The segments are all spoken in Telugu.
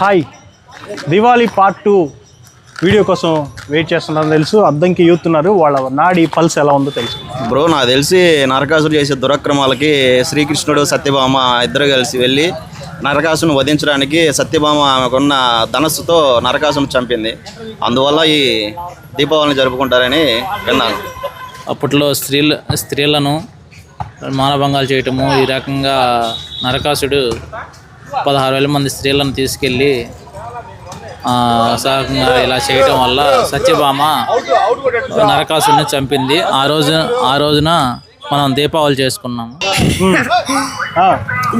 Hi. Diwali part two video కోసం వెయిట్ చేస్తున్నారని తెలుసు. అద్దంకి యూత్ ఉన్నారు వాళ్ళ నాడి పల్స్ ఎలా ఉందో తెలుసు. బ్రో నాకు తెలిసి నరకాసుడు చేసే దురక్రమాలకి శ్రీకృష్ణుడు సత్యభామ ఇద్దరు కలిసి వెళ్ళి నరకాసును వధించడానికి సత్యభామ ఆమెకున్న ధనస్సుతో నరకాసును చంపింది. అందువల్ల ఈ దీపావళిని జరుపుకుంటారని విన్నాను. అప్పట్లో స్త్రీలు స్త్రీలను మానభంగాలు చేయటము ఈ రకంగా నరకాసుడు పదహారు వేల మంది స్త్రీలను తీసుకెళ్ళి సహకంగా ఇలా చేయటం వల్ల సత్యభామ నరకాసుడిని చంపింది. ఆ రోజు ఆ రోజున మనం దీపావళి చేసుకున్నాము.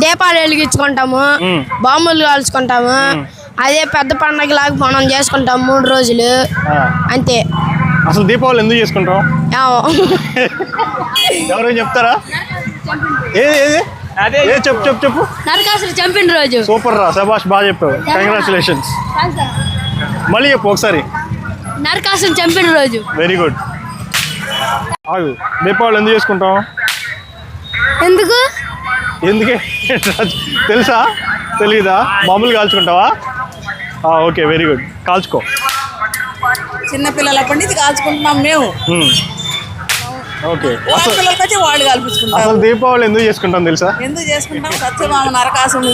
దీపాలు వెలిగించుకుంటాము. బాంబులు కాల్చుకుంటాము అదే పెద్ద పండగ లాగా మనం చేసుకుంటాం మూడు రోజులు. అంతే. అసలు దీపావళి ఎందుకు చేసుకుంటాం. ఎవరైనా చెప్తారా? ఏది ఏది? ఏ చెప్పు చెప్పు చెప్పు. నరకాసుడు చంపిన రోజు. సూపర్ రా సభాష్ బాగా చెప్పావు. కంగ్రాచులేషన్స్ మళ్ళీ చెప్పు ఒకసారి. నరకాసుడు చంపిన రోజు. వెరీ గుడ్ ఆగు దీపావళి ఎందుకు చేసుకుంటాం ఎందుకు? ఎందుకే? తెలుసా? తెలీదా? మామూలు కాల్చుకుంటావా? ఓకే వెరీ గుడ్ కాల్చుకో. చిన్నపిల్లలప్పటి నుంచి కాల్చుకుంటున్నాం మేము. మ్మ్. ఓకే. వచ్చి వాళ్ళు కల్పించుకుంటాం అసలు దీపావళి ఎందుకు చేసుకుంటాం తెలుసా? ఎందుకు చేసుకుంటాం? సత్యభామ నరకాసుని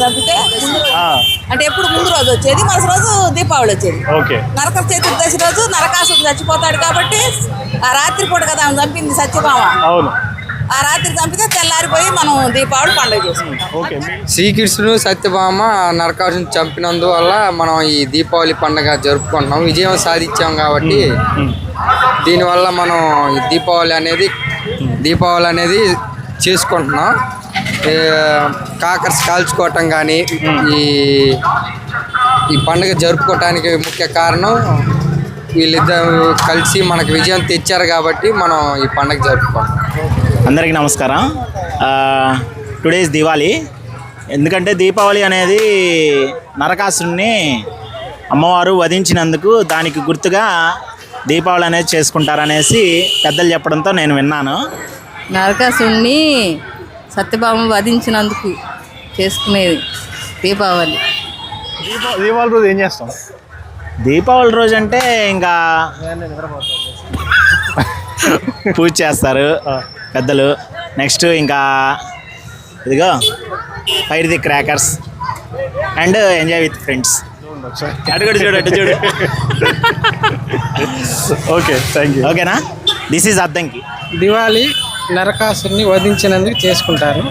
ఆ, అంటే ఎప్పుడు ముందు రోజు వచ్చేది మరుసటి రోజు దీపావళి వచ్చేది. ఓకే. నరక చతుర్దశి రోజు నరకాసుడు చచ్చిపోతాడు కాబట్టి ఆ రాత్రి పూట కదా ఆమె చంపింది సత్యభామ. అవును. ఆ రాత్రి చంపితే తెల్లారిపోయి మనం దీపావళి పండుగ చేసుకుంటాం. శ్రీకృష్ణుడు సత్యభామ నరకాసుని చంపినందువల్ల మనం ఈ దీపావళి పండుగ జరుపుకుంటున్నాం విజయం సాధించాం కాబట్టి దీనివల్ల మనం ఈ దీపావళి అనేది దీపావళి అనేది చేసుకుంటున్నాం. కాకర్స్ కాల్చుకోవటం కానీ ఈ ఈ పండుగ జరుపుకోవటానికి ముఖ్య కారణం వీళ్ళిద్దరు కలిసి మనకు విజయం తెచ్చారు కాబట్టి మనం ఈ పండుగ జరుపుకుంటాం అందరికీ నమస్కారం. టుడేస్ దివాళీ. ఎందుకంటే దీపావళి అనేది నరకాసుని అమ్మవారు వధించినందుకు దానికి గుర్తుగా దీపావళి అనేది చేసుకుంటారనేసి పెద్దలు చెప్పడంతో నేను విన్నాను. నరకాసుడిని సత్యభామ వధించినందుకు చేసుకునేది దీపావళి. దీపా దీపావళి రోజు ఏం చేస్తాం? దీపావళి రోజు అంటే ఇంకా పూజ చేస్తారు పెద్దలు. నెక్స్ట్ ఇంకా ఇదిగో fire the crackers and enjoy with friends. అటు కూడా చూడు అటు చూడు. ఓకే థ్యాంక్ యూ ఓకేనా దిస్ ఈజ్ అద్దంకి దివాళీ నరకాసుని వధించినందుకు చేసుకుంటారు.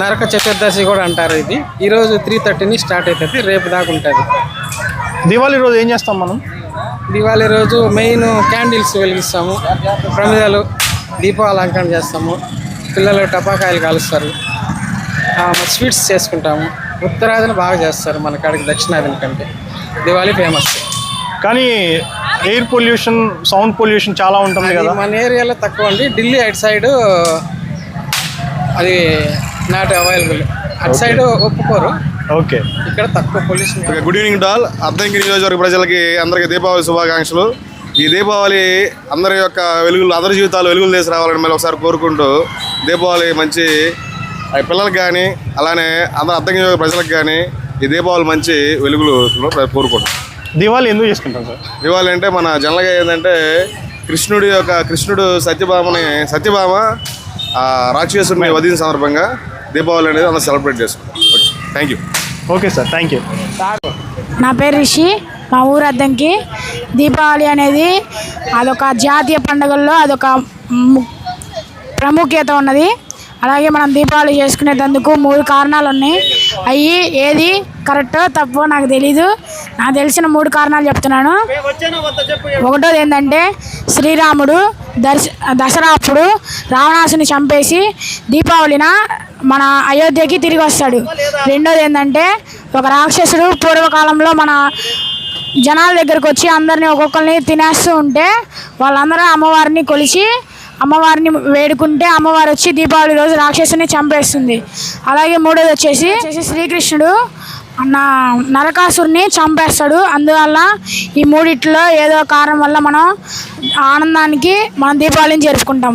నరక చతుర్దశి కూడా అంటారు ఇది. ఈరోజు త్రీ థర్టీని స్టార్ట్ అవుతుంది రేపు దాకా ఉంటుంది. దీపావళి రోజు ఏం చేస్తాం మనం? దివాళీ రోజు మెయిన్ క్యాండిల్స్ వెలిగిస్తాము. ప్రమిదలు దీపాలంకరణ చేస్తాము. పిల్లలు టపాకాయలు కాలుస్తారు. స్వీట్స్ చేసుకుంటాము. ఉత్తరాదిని బాగా చేస్తారు మన కాడికి దక్షిణాదిని కంటే. దివాళీ ఫేమస్ కానీ ఎయిర్ పొల్యూషన్ సౌండ్ పొల్యూషన్ చాలా ఉంటుంది కదా. మన ఏరియాలో తక్కువ అండి. ఢిల్లీ అటు సైడ్ అది నాట్ అవైలబుల్ అటు సైడ్ ఒప్పుకోరు. ఓకే. ఇక్కడ తక్కువ పొల్యూషన్ ఓకే, గుడ్ ఈవినింగ్ డాల్ అద్దంకి నియోజకవర్గ ప్రజలకి అందరికీ దీపావళి శుభాకాంక్షలు. ఈ దీపావళి అందరి యొక్క వెలుగులు అందరి జీవితాలు వెలుగులు తీసి రావాలని మళ్ళీ ఒకసారి కోరుకుంటూ దీపావళి మంచి ఆ పిల్లలకు కానీ అలానే అందరు నియోజక ప్రజలకు కానీ ఈ దీపావళి మంచి వెలుగులు కోరుకుంటాం దివాళి ఎందుకు చేసుకుంటాం సార్? దీపావళి అంటే మన జనరల్గా ఏంటంటే కృష్ణుడి యొక్క కృష్ణుడు సత్యభామని సత్యభామ ఆ రాక్షసుడిని వధించిన సందర్భంగా దీపావళి అనేది అందరూ సెలబ్రేట్ చేసుకుంటాం. Okay thank you okay sir thank you. నా పేరు రిషి మా ఊరు అద్దంకి. దీపావళి అనేది అదొక జాతీయ పండుగల్లో అదొక ము- ప్రాముఖ్యత ఉన్నది. అలాగే మనం దీపావళి చేసుకునేటందుకు మూడు కారణాలు ఉన్నాయి. అయ్యి ఏది కరెక్టో తప్పో నాకు తెలీదు. నాకు తెలిసిన మూడు కారణాలు చెప్తున్నాను. ఒకటోది ఏంటంటే శ్రీరాముడు దర్శ దసరా అప్పుడు రావణాసుని చంపేసి దీపావళిన మన అయోధ్యకి తిరిగి వస్తాడు. రెండోది ఏంటంటే ఒక రాక్షసుడు పూర్వకాలంలో మన జనాల దగ్గరకు వచ్చి అందరిని ఒక్కొక్కరిని తినేస్తూ ఉంటే వాళ్ళందరూ అమ్మవారిని కొలిచి అమ్మవారిని వేడుకుంటే అమ్మవారు వచ్చి దీపావళి రోజు రాక్షసుని చంపేస్తుంది. అలాగే మూడోది వచ్చేసి వచ్చేసి శ్రీకృష్ణుడు నా నరకాసుడిని చంపేస్తాడు. అందువల్ల ఈ మూడిట్లో ఏదో కారణం వల్ల మనం ఆనందానికి మనం దీపావళిని జరుపుకుంటాం.